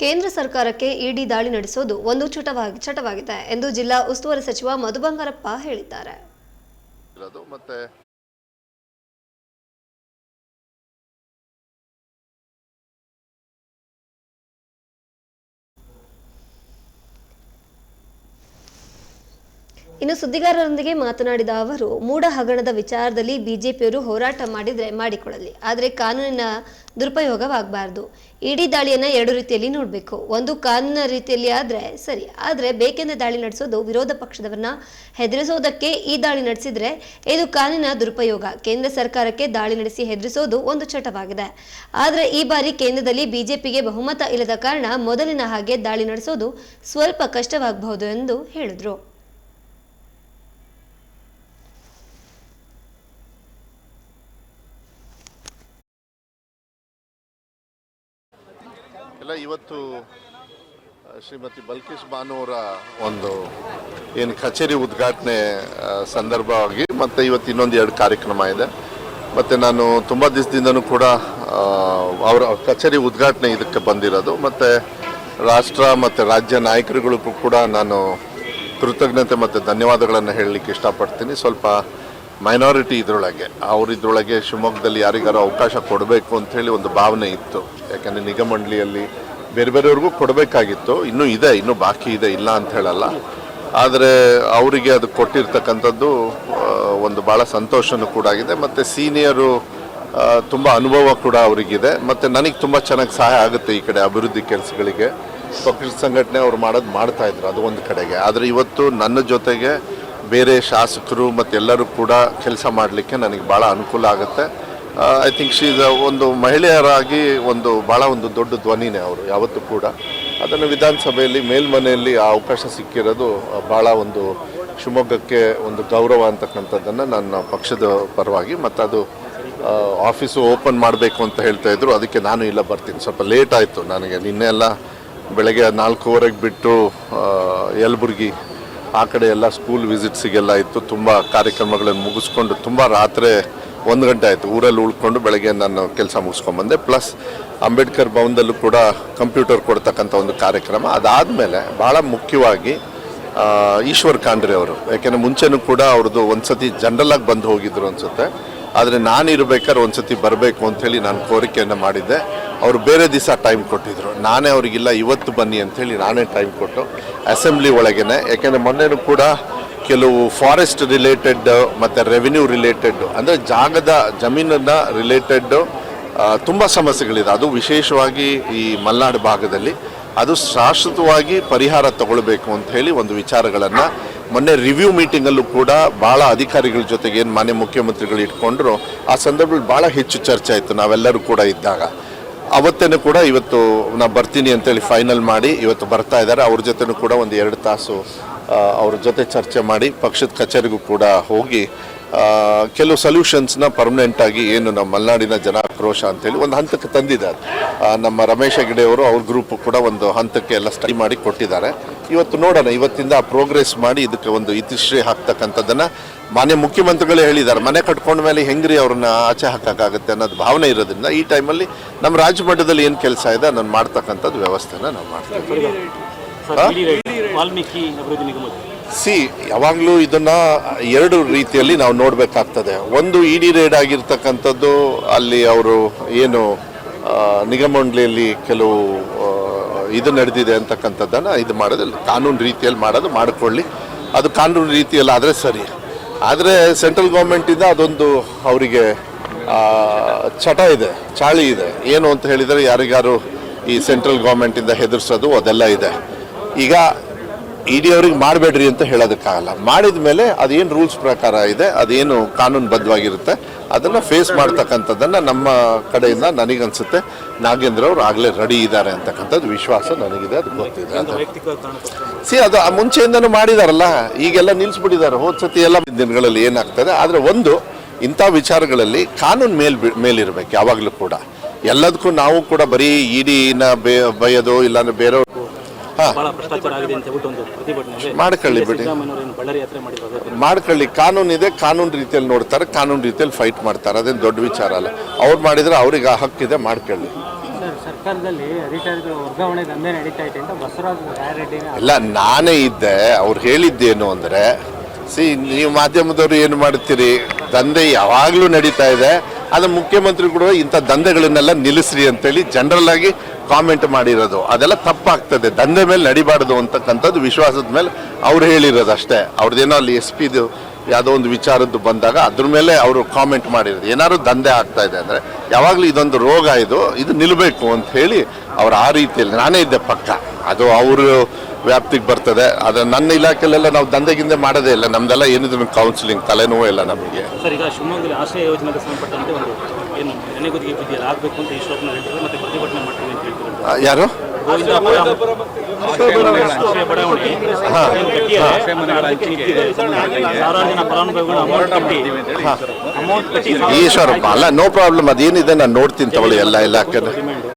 ಕೇಂದ್ರ ಸರ್ಕಾರಕ್ಕೆ ಇಡಿ ದಾಳಿ ನಡೆಸೋದು ಒಂದು ಚಟವಾಗಿ ಚಟವಾಗಿದೆ ಎಂದು ಜಿಲ್ಲಾ ಉಸ್ತುವಾರಿ ಸಚಿವ ಮಧು ಬಂಗಾರಪ್ಪ ಹೇಳಿದ್ದಾರೆ ಇನ್ನು ಸುದ್ದಿಗಾರರೊಂದಿಗೆ ಮಾತನಾಡಿದ ಅವರು, ಮೂಢ ಹಗರಣದ ವಿಚಾರದಲ್ಲಿ ಬಿಜೆಪಿಯವರು ಹೋರಾಟ ಮಾಡಿದರೆ ಮಾಡಿಕೊಳ್ಳಲಿ. ಆದರೆ ಕಾನೂನಿನ ದುರುಪಯೋಗವಾಗಬಾರದು. ಇಡೀ ದಾಳಿಯನ್ನು ಎರಡು ರೀತಿಯಲ್ಲಿ ನೋಡಬೇಕು. ಒಂದು ಕಾನೂನಿನ ರೀತಿಯಲ್ಲಿ ಆದರೆ ಸರಿ, ಆದರೆ ಬೇಕೆಂದ ದಾಳಿ ನಡೆಸೋದು ವಿರೋಧ ಪಕ್ಷದವರನ್ನ ಹೆದರಿಸೋದಕ್ಕೆ ಈ ದಾಳಿ ನಡೆಸಿದರೆ ಇದು ಕಾನೂನಿನ ದುರುಪಯೋಗ. ಕೇಂದ್ರ ಸರ್ಕಾರಕ್ಕೆ ದಾಳಿ ನಡೆಸಿ ಹೆದರಿಸೋದು ಒಂದು ಚಟವಾಗಿದೆ. ಆದರೆ ಈ ಬಾರಿ ಕೇಂದ್ರದಲ್ಲಿ ಬಿಜೆಪಿಗೆ ಬಹುಮತ ಇಲ್ಲದ ಕಾರಣ ಮೊದಲಿನ ಹಾಗೆ ದಾಳಿ ನಡೆಸೋದು ಸ್ವಲ್ಪ ಕಷ್ಟವಾಗಬಹುದು ಎಂದು ಹೇಳಿದ್ರು. ಎಲ್ಲ ಇವತ್ತು ಶ್ರೀಮತಿ ಬಲ್ಕೇಶ್ ಬಾನುವರ ಒಂದು ಏನು ಕಚೇರಿ ಉದ್ಘಾಟನೆ ಸಂದರ್ಭವಾಗಿ ಮತ್ತು ಇವತ್ತು ಇನ್ನೊಂದು ಎರಡು ಕಾರ್ಯಕ್ರಮ ಇದೆ. ಮತ್ತು ನಾನು ತುಂಬ ದಿವಸದಿಂದನೂ ಕೂಡ ಅವರ ಕಚೇರಿ ಉದ್ಘಾಟನೆ ಇದಕ್ಕೆ ಬಂದಿರೋದು. ಮತ್ತು ರಾಷ್ಟ್ರ ಮತ್ತು ರಾಜ್ಯ ನಾಯಕರುಗಳಿಗೂ ಕೂಡ ನಾನು ಕೃತಜ್ಞತೆ ಮತ್ತು ಧನ್ಯವಾದಗಳನ್ನು ಹೇಳಲಿಕ್ಕೆ ಇಷ್ಟಪಡ್ತೀನಿ. ಸ್ವಲ್ಪ ಮೈನಾರಿಟಿ ಇದರೊಳಗೆ. ಅವ್ರ ಇದ್ರೊಳಗೆ ಶಿವಮೊಗ್ಗದಲ್ಲಿ ಯಾರಿಗಾರು ಅವಕಾಶ ಕೊಡಬೇಕು ಅಂಥೇಳಿ ಒಂದು ಭಾವನೆ ಇತ್ತು. ಯಾಕೆಂದರೆ ನಿಗಮಂಡಳಿಯಲ್ಲಿ ಬೇರೆ ಬೇರೆಯವ್ರಿಗೂ ಕೊಡಬೇಕಾಗಿತ್ತು. ಇನ್ನೂ ಇದೆ, ಇನ್ನೂ ಬಾಕಿ ಇದೆ, ಇಲ್ಲ ಅಂತ ಹೇಳಲ್ಲ. ಆದರೆ ಅವರಿಗೆ ಅದು ಕೊಟ್ಟಿರ್ತಕ್ಕಂಥದ್ದು ಒಂದು ಭಾಳ ಸಂತೋಷನೂ ಕೂಡ ಆಗಿದೆ. ಮತ್ತು ಸೀನಿಯರು ತುಂಬ ಅನುಭವ ಕೂಡ ಅವರಿಗಿದೆ. ಮತ್ತು ನನಗೆ ತುಂಬ ಚೆನ್ನಾಗಿ ಸಹಾಯ ಆಗುತ್ತೆ ಈ ಕಡೆ ಅಭಿವೃದ್ಧಿ ಕೆಲಸಗಳಿಗೆ. ಪಕ್ಷ ಸಂಘಟನೆ ಅವ್ರು ಮಾಡೋದು ಮಾಡ್ತಾಯಿದ್ರು ಅದು ಒಂದು ಕಡೆಗೆ. ಆದರೆ ಇವತ್ತು ನನ್ನ ಜೊತೆಗೆ ಬೇರೆ ಶಾಸಕರು ಮತ್ತು ಎಲ್ಲರೂ ಕೂಡ ಕೆಲಸ ಮಾಡಲಿಕ್ಕೆ ನನಗೆ ಭಾಳ ಅನುಕೂಲ ಆಗುತ್ತೆ. ಐ ಥಿಂಕ್ ಶೀಸ್ ಒಂದು ಮಹಿಳೆಯರಾಗಿ ಒಂದು ಭಾಳ ಒಂದು ದೊಡ್ಡ ಧ್ವನಿನೇ ಅವರು ಯಾವತ್ತೂ ಕೂಡ. ಅದನ್ನು ವಿಧಾನಸಭೆಯಲ್ಲಿ ಮೇಲ್ಮನೆಯಲ್ಲಿ ಆ ಅವಕಾಶ ಸಿಕ್ಕಿರೋದು ಭಾಳ ಒಂದು ಶಿವಮೊಗ್ಗಕ್ಕೆ ಒಂದು ಗೌರವ ಅಂತಕ್ಕಂಥದ್ದನ್ನು ನನ್ನ ಪಕ್ಷದ ಪರವಾಗಿ ಮತ್ತು ಅದು ಆಫೀಸು ಓಪನ್ ಮಾಡಬೇಕು ಅಂತ ಹೇಳ್ತಾ ಇದ್ರು. ಅದಕ್ಕೆ ನಾನು ಇಲ್ಲ ಬರ್ತೀನಿ. ಸ್ವಲ್ಪ ಲೇಟ್ ಆಯಿತು ನನಗೆ. ನಿನ್ನೆ ಎಲ್ಲ ಬೆಳಗ್ಗೆ ನಾಲ್ಕೂವರೆಗೆ ಬಿಟ್ಟು ಯಲಬುರ್ಗಿ ಆ ಕಡೆ ಎಲ್ಲ ಸ್ಕೂಲ್ ವಿಸಿಟ್ಸಿಗೆಲ್ಲ ಇತ್ತು. ತುಂಬ ಕಾರ್ಯಕ್ರಮಗಳನ್ನು ಮುಗಿಸ್ಕೊಂಡು ತುಂಬ ರಾತ್ರಿ ಒಂದು ಗಂಟೆ ಆಯಿತು. ಊರಲ್ಲಿ ಉಳ್ಕೊಂಡು ಬೆಳಗ್ಗೆ ನಾನು ಕೆಲಸ ಮುಗಿಸ್ಕೊಂಬಂದೆ. ಪ್ಲಸ್ ಅಂಬೇಡ್ಕರ್ ಭವನದಲ್ಲೂ ಕೂಡ ಕಂಪ್ಯೂಟರ್ ಕೊಡ್ತಕ್ಕಂಥ ಒಂದು ಕಾರ್ಯಕ್ರಮ. ಅದಾದಮೇಲೆ ಭಾಳ ಮುಖ್ಯವಾಗಿ ಈಶ್ವರ್ ಖಾಂಡ್ರೆ ಅವರು. ಯಾಕೆಂದರೆ ಮುಂಚೆನೂ ಕೂಡ ಅವ್ರದ್ದು ಒಂದು ಸತಿ ಜನರಲಾಗಿ ಬಂದು ಹೋಗಿದ್ರು ಅನಿಸುತ್ತೆ. ಆದರೆ ನಾನು ಒಂದು ಸತಿ ಬರಬೇಕು ಅಂಥೇಳಿ ನಾನು ಕೋರಿಕೆಯನ್ನು ಮಾಡಿದ್ದೆ. ಅವರು ಬೇರೆ ದಿವಸ ಟೈಮ್ ಕೊಟ್ಟಿದ್ರು. ನಾನೇ ಅವರಿಗಿಲ್ಲ, ಇವತ್ತು ಬನ್ನಿ ಅಂಥೇಳಿ ನಾನೇ ಟೈಮ್ ಕೊಟ್ಟು ಅಸೆಂಬ್ಲಿ ಒಳಗೇನೆ. ಯಾಕೆಂದರೆ ಮೊನ್ನೆನೂ ಕೂಡ ಕೆಲವು ಫಾರೆಸ್ಟ್ ರಿಲೇಟೆಡ್ ಮತ್ತು ರೆವಿನ್ಯೂ ರಿಲೇಟೆಡ್ ಅಂದರೆ ಜಾಗದ ಜಮೀನನ್ನ ರಿಲೇಟೆಡ್ ತುಂಬ ಸಮಸ್ಯೆಗಳಿದೆ. ಅದು ವಿಶೇಷವಾಗಿ ಈ ಮಲೆನಾಡು ಭಾಗದಲ್ಲಿ. ಅದು ಶಾಶ್ವತವಾಗಿ ಪರಿಹಾರ ತಗೊಳ್ಬೇಕು ಅಂತ ಹೇಳಿ ಒಂದು ವಿಚಾರಗಳನ್ನು ಮೊನ್ನೆ ರಿವ್ಯೂ ಮೀಟಿಂಗಲ್ಲೂ ಕೂಡ ಭಾಳ ಅಧಿಕಾರಿಗಳ ಜೊತೆಗೆ ಏನು ಮಾನ್ಯ ಮುಖ್ಯಮಂತ್ರಿಗಳು ಇಟ್ಕೊಂಡ್ರು, ಆ ಸಂದರ್ಭದಲ್ಲಿ ಭಾಳ ಹೆಚ್ಚು ಚರ್ಚೆ ಆಯಿತು. ನಾವೆಲ್ಲರೂ ಕೂಡ ಇದ್ದಾಗ. ಅವತ್ತೇನು ಕೂಡ ಇವತ್ತು ನಾ ಬರ್ತೀನಿ ಅಂತೇಳಿ ಫೈನಲ್ ಮಾಡಿ ಇವತ್ತು ಬರ್ತಾ ಇದ್ದಾರೆ. ಅವ್ರ ಜೊತೆನೂ ಕೂಡ ಒಂದು ಎರಡು ತಾಸು ಅವ್ರ ಜೊತೆ ಚರ್ಚೆ ಮಾಡಿ ಪಕ್ಷದ ಕಚೇರಿಗೂ ಕೂಡ ಹೋಗಿ ಕೆಲವು ಸೊಲ್ಯೂಷನ್ಸ್ನ ಪರ್ಮನೆಂಟಾಗಿ ಏನು ನಮ್ಮ ಮಲೆನಾಡಿನ ಜನ ಆಕ್ರೋಶ ಅಂತೇಳಿ ಒಂದು ಹಂತಕ್ಕೆ ತಂದಿದ್ದಾರೆ. ನಮ್ಮ ರಮೇಶ್ ಹೆಗಡೆ ಅವರು ಅವ್ರ ಗ್ರೂಪ್ ಕೂಡ ಒಂದು ಹಂತಕ್ಕೆ ಎಲ್ಲ ಸ್ಟಡಿ ಮಾಡಿ ಕೊಟ್ಟಿದ್ದಾರೆ. ಇವತ್ತು ನೋಡೋಣ, ಇವತ್ತಿಂದ ಪ್ರೋಗ್ರೆಸ್ ಮಾಡಿ ಇದಕ್ಕೆ ಒಂದು ಇತಿಶ್ರೀ ಹಾಕ್ತಕ್ಕಂಥದ್ದನ್ನು ಮಾನ್ಯ ಮುಖ್ಯಮಂತ್ರಿಗಳೇ ಹೇಳಿದ್ದಾರೆ ಮನೆ ಕಟ್ಕೊಂಡ ಮೇಲೆ ಹೆಂಗ್ರಿ ಅವ್ರನ್ನ ಆಚೆ ಹಾಕೋಕ್ಕಾಗುತ್ತೆ ಅನ್ನೋದು ಭಾವನೆ ಇರೋದ್ರಿಂದ ಈ ಟೈಮಲ್ಲಿ ನಮ್ಮ ರಾಜ್ಯ ಮಟ್ಟದಲ್ಲಿ ಏನು ಕೆಲಸ ಇದೆ ನಾನು ಮಾಡ್ತಕ್ಕಂಥದ್ದು ವ್ಯವಸ್ಥೆನ ನಾವು ಮಾಡ್ತೀವಿ. ಸಿ ಯಾವಾಗಲೂ ಇದನ್ನು ಎರಡು ರೀತಿಯಲ್ಲಿ ನಾವು ನೋಡಬೇಕಾಗ್ತದೆ. ಒಂದು ಇ ಡಿ ರೇಡ್ ಆಗಿರ್ತಕ್ಕಂಥದ್ದು ಅಲ್ಲಿ ಅವರು ಏನು ನಿಗಮ ನಿಗಮಮಂಡಳಿಯಲ್ಲಿ ಕೆಲವು ಇದು ನಡೆದಿದೆ ಅಂತಕ್ಕಂಥದ್ದನ್ನು ಇದು ಮಾಡೋದು ಕಾನೂನು ರೀತಿಯಲ್ಲಿ ಮಾಡೋದು ಮಾಡಿಕೊಳ್ಳಿ. ಅದು ಕಾನೂನು ರೀತಿಯಲ್ಲಿ ಆದರೆ ಸರಿ. ಆದರೆ ಸೆಂಟ್ರಲ್ ಗೌರ್ಮೆಂಟಿಂದ ಅದೊಂದು ಅವರಿಗೆ ಚಟ ಇದೆ, ಚಾಳಿ ಇದೆ. ಏನು ಅಂತ ಹೇಳಿದರೆ ಯಾರಿಗಾರು ಈ ಸೆಂಟ್ರಲ್ ಗೌರ್ಮೆಂಟಿಂದ ಹೆದರ್ಸೋದು ಅದೆಲ್ಲ ಇದೆ. ಈಗ ಇಡಿ ಅವ್ರಿಗೆ ಮಾಡಬೇಡ್ರಿ ಅಂತ ಹೇಳೋದಕ್ಕಾಗಲ್ಲ. ಮಾಡಿದ ಮೇಲೆ ಅದೇನು ರೂಲ್ಸ್ ಪ್ರಕಾರ ಇದೆ ಅದೇನು ಕಾನೂನುಬದ್ಧವಾಗಿರುತ್ತೆ ಅದನ್ನು ಫೇಸ್ ಮಾಡ್ತಕ್ಕಂಥದ್ದನ್ನು ನಮ್ಮ ಕಡೆಯಿಂದ ನನಗನ್ಸುತ್ತೆ. ನಾಗೇಂದ್ರ ಅವರು ಆಗಲೇ ರೆಡಿ ಇದ್ದಾರೆ ಅಂತಕ್ಕಂಥದ್ದು ವಿಶ್ವಾಸ ನನಗಿದೆ ಅದು ಗೊತ್ತಿದೆ. ವೈಯಕ್ತಿಕ ಸಿ ಅದು ಆ ಮುಂಚೆಯಿಂದನೂ ಮಾಡಿದಾರಲ್ಲ ಈಗೆಲ್ಲ ನಿಲ್ಲಿಸ್ಬಿಟ್ಟಿದ್ದಾರೆ ಹೋದ ಸತಿ ಎಲ್ಲ ದಿನಗಳಲ್ಲಿ ಏನಾಗ್ತದೆ ಆದರೆ ಒಂದು ಇಂಥ ವಿಚಾರಗಳಲ್ಲಿ ಕಾನೂನು ಮೇಲ್ ಮೇಲಿರಬೇಕು ಯಾವಾಗಲೂ ಕೂಡ. ಎಲ್ಲದಕ್ಕೂ ನಾವು ಕೂಡ ಬರೀ ಇಡಿನ ಬೇ ಬೈಯೋದು ಇಲ್ಲಾಂದ್ರೆ ಬೇರೆಯವ್ರು ಬಹಳ ಭ್ರಷ್ಟಾಚಾರ ಆಗಿದೆ ಅಂತ ಹೇಳ್ಬಿಟ್ಟು ಒಂದು ಪ್ರತಿಭಟನೆ ಮಾಡ್ಕೊಳ್ಳಿ ಬಿಡಿ. ಬಳ್ಳಾರಿ ಯಾತ್ರೆ ಮಾಡಿದ್ರು. ಮಾಡ್ಕೊಳ್ಳಿ. ಕಾನೂನು ಇದೆ ಕಾನೂನು ರೀತಿಯಲ್ಲಿ ನೋಡ್ತಾರೆ ಕಾನೂನು ರೀತಿಯಲ್ಲಿ ಫೈಟ್ ಮಾಡ್ತಾರೆ. ಅದೇನು ದೊಡ್ಡ ವಿಚಾರ ಅಲ್ಲ. ಅವ್ರು ಮಾಡಿದ್ರೆ ಅವ್ರಿಗೆ ಆ ಹಕ್ಕಿದೆ ಮಾಡ್ಕೊಳ್ಳಿ. ಸರ್ ಸರ್ ಸರ್ಕಾರದಲ್ಲಿ ಅಧಿಕಾರಿಗಳ ವರ್ಗಾವಣೆ ದಂಧೆ ನಡೀತಾ ಇದೆ ಅಂತ ಬಸವರಾಜ ಇಲ್ಲ ನಾನೇ ಇದ್ದೆ. ಅವ್ರು ಹೇಳಿದ್ದೇನು ಅಂದರೆ ಸಿ ನೀವು ಮಾಧ್ಯಮದವರು ಏನು ಮಾಡ್ತೀರಿ? ದಂಧೆ ಯಾವಾಗಲೂ ನಡೀತಾ ಇದೆ. ಆದರೆ ಮುಖ್ಯಮಂತ್ರಿ ಕೂಡ ಇಂಥ ದಂಧೆಗಳನ್ನೆಲ್ಲ ನಿಲ್ಲಿಸ್ರಿ ಅಂತೇಳಿ ಜನರಲ್ ಆಗಿ ಕಾಮೆಂಟ್ ಮಾಡಿರೋದು, ಅದೆಲ್ಲ ತಪ್ಪಾಗ್ತದೆ. ದಂಧೆ ಮೇಲೆ ನಡಿಬಾರ್ದು ಅಂತಕ್ಕಂಥದ್ದು ವಿಶ್ವಾಸದ ಮೇಲೆ ಅವ್ರು ಹೇಳಿರೋದು ಅಷ್ಟೇ. ಅವ್ರದ್ದೇನೋ ಅಲ್ಲಿ ಎಸ್ ಪಿದು ಯಾವುದೋ ಒಂದು ವಿಚಾರದ್ದು ಬಂದಾಗ ಅದ್ರ ಮೇಲೆ ಅವರು ಕಾಮೆಂಟ್ ಮಾಡಿರೋದು. ಏನಾದ್ರು ದಂಧೆ ಆಗ್ತಾ ಇದೆ ಅಂದರೆ, ಯಾವಾಗಲೂ ಇದೊಂದು ರೋಗ ಇದು ಇದು ನಿಲ್ಲಬೇಕು ಅಂತ ಹೇಳಿ ಅವ್ರು ಆ ರೀತಿಯಲ್ಲಿ, ನಾನೇ ಇದ್ದೆ ಪಕ್ಕ. ಅದು ಅವರು ವ್ಯಾಪ್ತಿಗೆ ಬರ್ತದೆ. ಅದು ನನ್ನ ಇಲಾಖೆಲೆಲ್ಲ ನಾವು ದಂಧೆಗಿಂದೆ ಮಾಡೋದೇ ಇಲ್ಲ. ನಮ್ದೆಲ್ಲ ಏನಿದ್ರು ಕೌನ್ಸಿಲಿಂಗ್ ತಲೆನೋವು ಇಲ್ಲ ನಮಗೆ. ಏನು ನೆನೆಗುದಿಗೆ ಬಿದ್ದಿಲ್ಲ ಆಗಬೇಕು ಅಂತ ಈಶ್ವರನ ಹೇಳ್ತಾರೆ ಮತ್ತೆ ಪ್ರತಿಭಟನೆ ಮಾಡ್ತೀವಿ ಅಂತ ಹೇಳ್ತಾರೆ. ಆ, ಯಾರು? ಈಶ್ವರಪ್ಪ ಅಲ್ಲ ನೋ ಪ್ರಾಬ್ಲಮ್ ಅದೇನಿದೆ ನಾನು ನೋಡ್ತೀನಿ ತಗೊಳ್ಳಿ ಎಲ್ಲ ಇಲಾಖೆ ಡಿಮ್ಯಾಂಡ್